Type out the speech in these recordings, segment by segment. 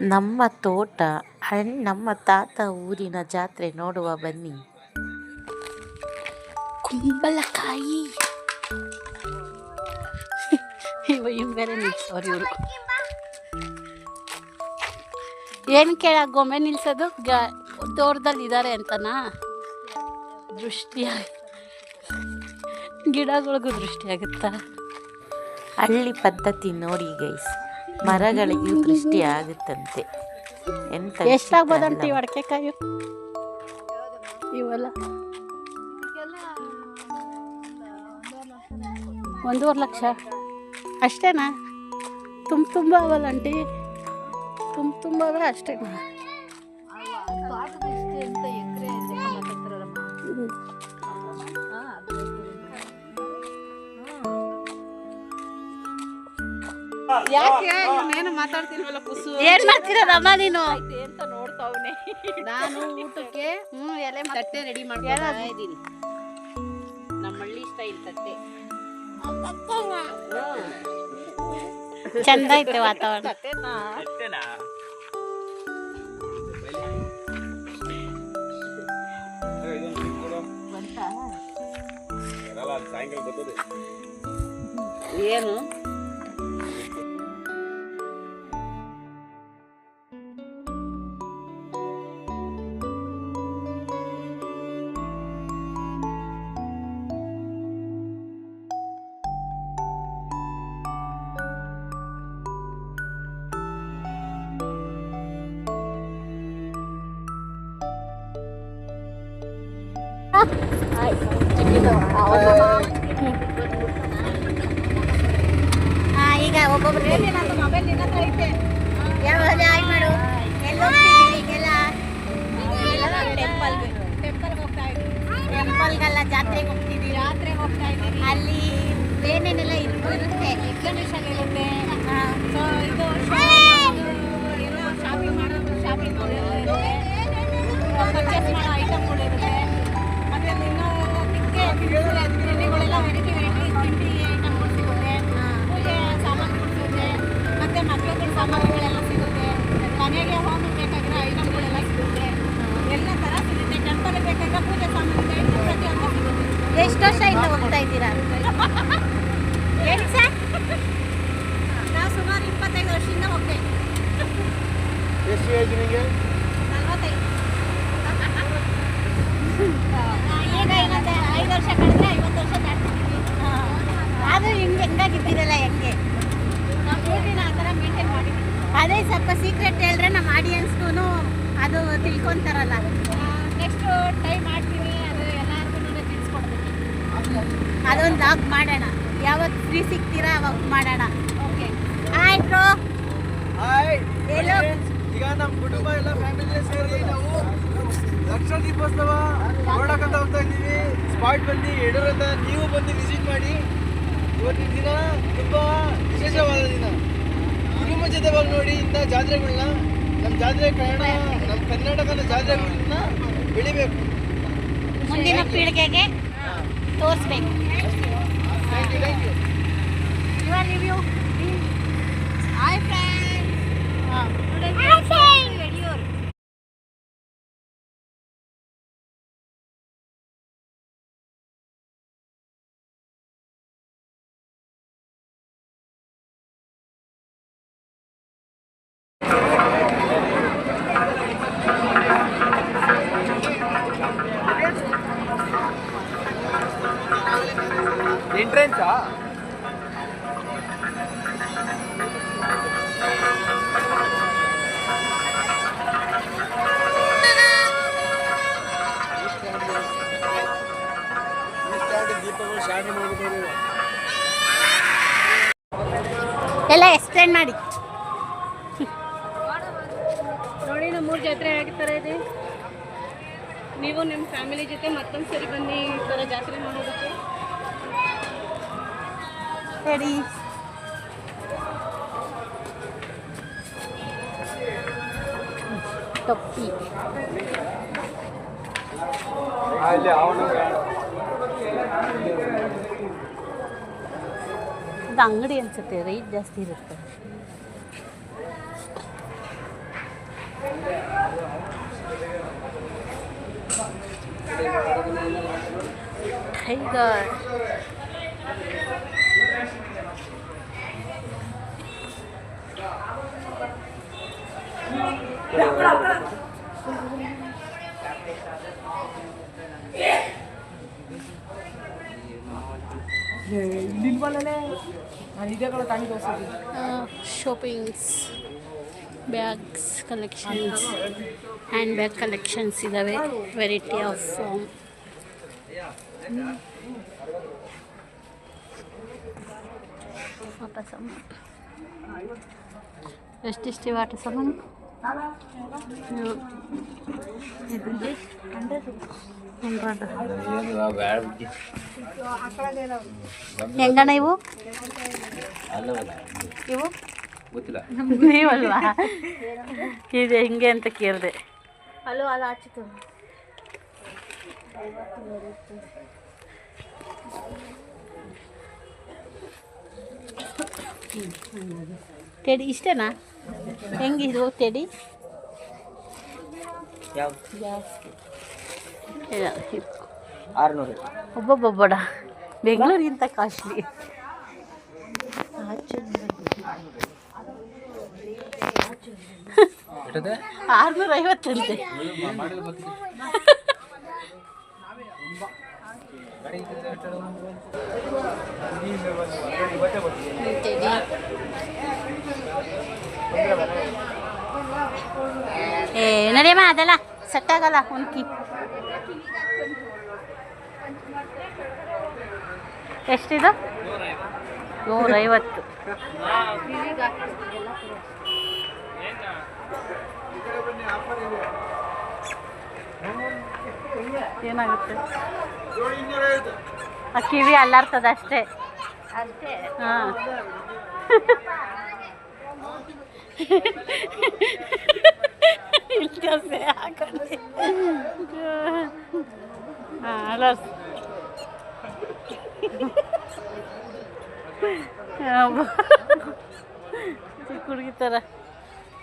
ನಮ್ಮ ತೋಟ ಅಂಡ್ ನಮ್ಮ ತಾತ ಊರಿನ ಜಾತ್ರೆ ನೋಡುವ ಬನ್ನಿ. ಕುಂಬಳಕಾಯಿ. ಏನ್ ಬೇರೆ ಇವರು. ಏನು ಕೇಳ ಗೊಂಬೆ ನಿಲ್ಸೋದು? ಗ ತೋಟದಲ್ಲಿ ಇದ್ದಾರೆ ಅಂತನಾ? ದೃಷ್ಟಿಯಾಗಿ ಗಿಡಗಳಿಗೂ ದೃಷ್ಟಿ ಆಗುತ್ತಾ? ಹಳ್ಳಿ ಪದ್ಧತಿ ನೋಡಿ ಗೈಸ್. ಮರಗಳಿಗೂ ದೃಷ್ಟಿ ಆಗುತ್ತಂತೆ ಎಂತ ಎಷ್ಟಾಗ್ಬೋದಂತ ಅಲ್ವಾ? ಅಡಕೆಕಾಯಿ ಇವೆಲ್ಲ. ಒಂದೂವರೆ ಲಕ್ಷ. ಅಷ್ಟೇನಾ? ತುಂಬ ತುಂಬ ಅವಲ್ಲ ಆಂಟಿ. ತುಂಬ ತುಂಬ ಅಷ್ಟೇನಾ? ಯಾಕೆ ಮಾತಾಡ್ತಿಲ್ವಲ್ಲ ಕುಸು? ಏನ್ ಮಾಡ್ತಿರೋದಮ್ಮ ನೀನು? ಅಂತ ನೋಡ್ತಾವನೆ. ನಾನು ಊಟಕ್ಕೆ ಹ್ಮ್ ಎಲೆ ತಟ್ಟೆ ರೆಡಿ ಮಾಡ್ತಾ ಇದ್ದೀನಿ. ನಮ್ಮ ಹಳ್ಳಿ ಸ್ಟೈಲ್ ತಟ್ಟೆ. ಚಂದ ಐತೆ ವಾತಾವರಣ. ತಟ್ಟೆನಾ? ಏನು? ಈಗ ಒಬ್ಬೊಬ್ರು ಮೊಬೈಲ್ ನಿನ್ನ ಐತೆ. ಆಯ್ ಮಾಡು. ಸ್ವಲ್ಪ ಸೀಕ್ರೆಟ್ ಹೇಳಿದ್ರೆ ನಮ್ಮ ಆಡಿಯನ್ಸ್ಗೂ ಅದು ತಿಳ್ಕೊಂತಾರಲ್ಲ. ನೆಕ್ಸ್ಟ್ ಟೈಮ್ ಮಾಡ್ತೀನಿ ಅದು ಎಲ್ಲರಿಗೂ ತಿಳಿಸ್ಕೊಡ್ತೀನಿ ಅದೊಂದು ಲಾಗ್ ಮಾಡೋಣ. ಯಾವತ್ತು ಫ್ರೀ ಸಿಗ್ತೀರಾ ಅವಾಗ ಮಾಡೋಣ. ಓಕೆ ಆಯ್ತು ಹಾಯ್. ಈಗ ನಮ್ಮ ಕುಟುಂಬ ಎಲ್ಲ ಫ್ಯಾಮಿಲಿ ಸೇರಿ ನಾವು ಲಕ್ಷ ದೀಪೋತ್ಸವ ನೋಡಕ್ಕಂತ ಹೋಗ್ತಾ ಇದ್ದೀವಿ. ಸ್ಪಾಟ್ ಬಂದು ಯಡೂರಂತ ನೀವು ಬಂದು ವಿಸಿಟ್ ಮಾಡಿ. ಇವತ್ತಿನ ದಿನ ತುಂಬ ವಿಶೇಷವಾದ ದಿನ. ಜೊತೆ ನೋಡಿ ಇಂಥ ಜಾತ್ರೆಗಳನ್ನ ನಮ್ಮ ಜಾತ್ರೆ ಕನ್ನಡ ನಮ್ಮ ಕರ್ನಾಟಕದ ಜಾತ್ರೆಗಳನ್ನ ಬೆಳಿಬೇಕು. ಮುಂದಿನ ಪೀಳಿಗೆಗೆ ತೋರಿಸ್ಬೇಕು. ಎಂಟ್ರೆನ್ಸಾ? ಎಲ್ಲ ಎಕ್ಸ್ಪ್ಲೇನ್ ಮಾಡಿ. ನೋಡಿ ನಮ್ಮೂರು ಜಾತ್ರೆ ಆಗಿರ್ತಾರೆ ಇದೆ? ನೀವು ನಿಮ್ಮ ಫ್ಯಾಮಿಲಿ ಜೊತೆ ಮತ್ತೊಂದು ಸರಿ ಬನ್ನಿ ಈ ಥರ ಜಾತ್ರೆ ನೋಡೋದಕ್ಕೆ Teddy. Topi. Yang seteri jadi rute. Hey guys. Shoppings bags collections hand bag collections ಇದ್ದಾವೆ ವೆರೈಟಿ ಆಫ್ ಫಾರ್ಮ್ ಆಟ ಸಾಮಾನು ಎಷ್ಟಿಷ್ಟು ಆಟ ಸಾಮಾನು ಹ್ಮ್. ಇದ್ರಲ್ಲಿ ಹಂಡ್ರೆಡ್ ಹೆಂಗಣ್ಣ ಇವು? ಇವು? ಗೊತ್ತಿಲ್ಲ. ನೀವಲ್ವಾ ಇದೆ ಹಿಂಗೆ ಅಂತ ಕೇಳಿದೆ. ಅಲ್ಲೋ ಅಲ್ಲ ಆಚಿತು ಇಷ್ಟೇನಾ? ಹೆಂಗಿದು ಇದು. ಆರುನೂರು. ಒಬ್ಬೊಬ್ಬೊಬ್ಬಡ. ಬೆಂಗಳೂರಿಗಿಂತ ಕಾಸ್ಟ್ಲಿ. ಆರ್ನೂರ ಐವತ್ತಂತೆ ಏ ನಡಿಯಮ್ಮ ಅದೆಲ್ಲ ಸೆಟ್ ಆಗಲ್ಲ ಉನ್ಕಿ ಎಷ್ಟಿದು? ನೂರೈವತ್ತು. ಏನಾಗುತ್ತೆ? ಆ ಕಿವಿ ಅಲ್ಲಾರ್ತದ ಅಷ್ಟೇ. ಹಾಂ. ಇಲ್ಕಸೆ ಹಾಕೊಂಡು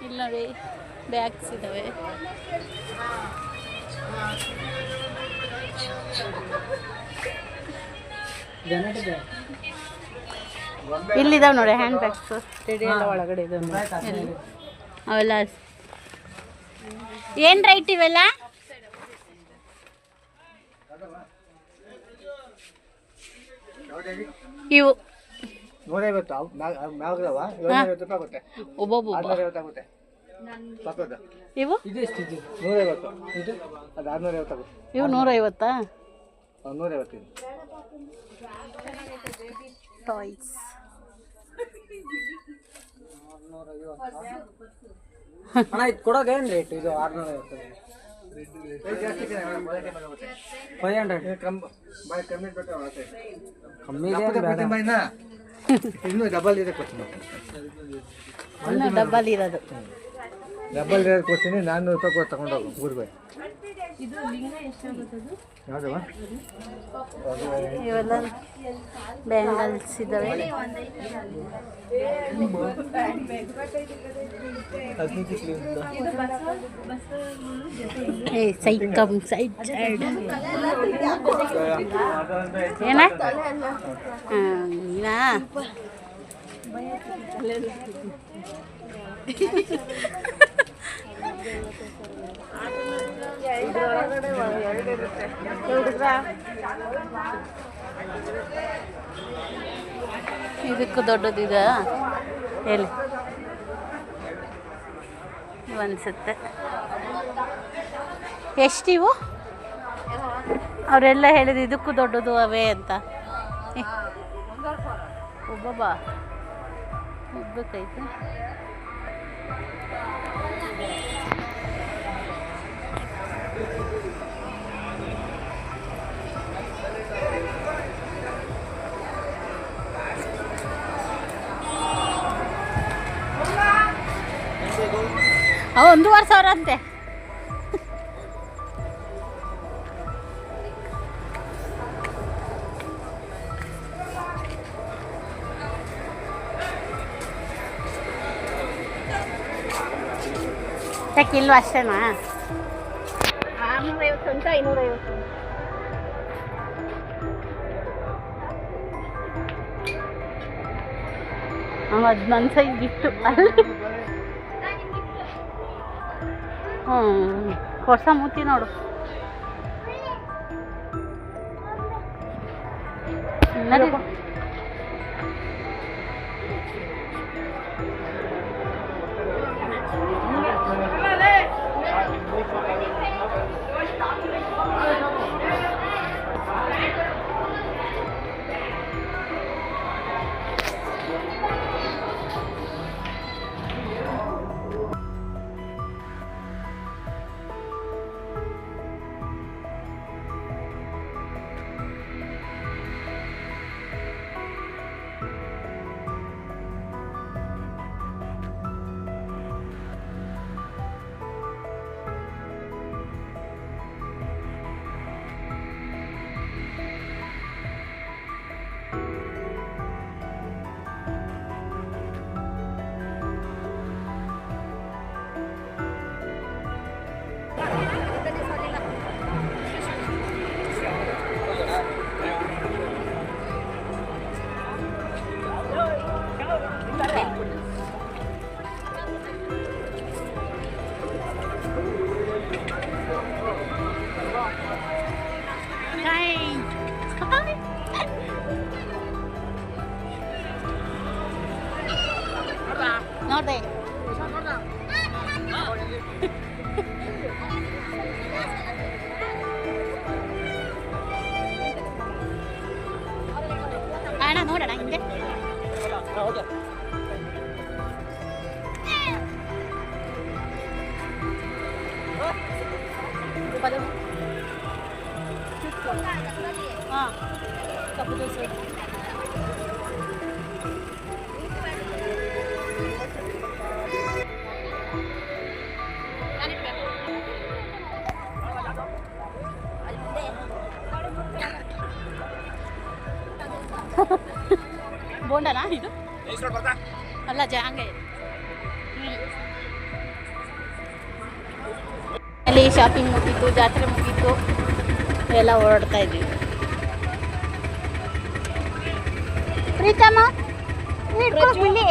ಇಲ್ಲಿ ನೋಡಿ ಬ್ಯಾಗ್ಸ್ ಇದ್ದಾವೆ ಇಲ್ಲಿದಾವೆ ನೋಡಿ ಹ್ಯಾಂಡ್ ಬ್ಯಾಗ್ಸ್ ಒಳಗಡೆ ಅವೆಲ್ಲ ಏನು ರೈಟ್ ಇವೆಲ್ಲ? ಇವು. ಒಬ್ಬೊಬ್ಬ ಇವು? ಇವು ನೂರೈವತ್ತಾ? ಆ, ನೂರೈವತ್ತು. ಇದು ಟಾಯ್ಸ್ ಅಣ್ಣ ಇದು ಕೊಡೋದು ಏನು ರೇಟ್ ಇದು ಆರುನೂರೈವತ್ತು ಫೈವ್ ಹಂಡ್ರೆಡ್. ಕಮ್ಮಿ ಇದೆ ಇನ್ನು ಡಬಲ್ ಇದೆ ಕೊಡ್ತೀನಿ. ಡಬಲ್ ಇರೋದು. ಡಬಲ್ ಇರೋದು ಕೊಡ್ತೀನಿ ನಾನ್ನೂರು ರೂಪಾಯಿ ಕೊಟ್ಟು ತಗೊಂಡೋಗು ಊರಿಗೆ. ಯಾವುದವ ಇವೆಲ್ಲ ಬ್ಯಾಂಗಲ್ಸ್ ಇದ್ದಾವೆ ಏ ಸೈಡ್ ಕಮ್ ಸೈಡ್ ಸೈಡ್ ಏನ? ಹಾಂ ನೀನಾ? ಇದಕ್ಕೂ ದೊಡ್ಡದಿದೆ ಎಲ್ಲಿ ಅನಿಸುತ್ತೆ. ಎಷ್ಟು ಇವು? ಅವರೆಲ್ಲ ಹೇಳಿದ್ರು ಇದಕ್ಕೂ ದೊಡ್ಡದು ಅವೇ ಅಂತ. ಒಬ್ಬೊಬ್ಬ. ಉಬ್ಬಕ್ಕೈತೆ ಅವ ಒಂದೂವರೆ ಸಾವಿರ ಅಂತೆ. ಯಾಕೆ ಇಲ್ವಾ ಅಷ್ಟೇನಾ? ನಾನ್ನೂರೈವತ್ತು ಅಂತ ಐನೂರೈವತ್ತು ಐವತ್ತು ಅದು ನನ್ನ ಸೈಜ್ ಗಿಫ್ಟು ಅಲ್ಲಿ. ಹ್ಞೂ ಹೊಸ ಮೂತಿ ನೋಡು. ನಡಿ nót về ആണോ നോടാ ഇന്റെ ഓക്കെ ആ കപ്പ് ദിവസം ಬೋಂಡನಾ ಇದು? ಅಲ್ಲ ಜಾಂಗೆ ಅಲ್ಲಿ ಶಾಪಿಂಗ್ ಮುಗೀತು ಜಾತ್ರೆ ಮುಗೀತು ಎಲ್ಲ ಓಡಾಡ್ತಾ ಇದ್ವಿ. ಪ್ರೀತಮ್ಮ ಇಲ್ಲಿ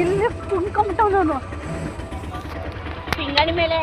ಇಲ್ಲಿ ತುಂಬ್ಕೊಂಬಿಟ್ಟವ್ ನಾನು ಪಿಂಗಾಣಿ ಮೇಲೆ.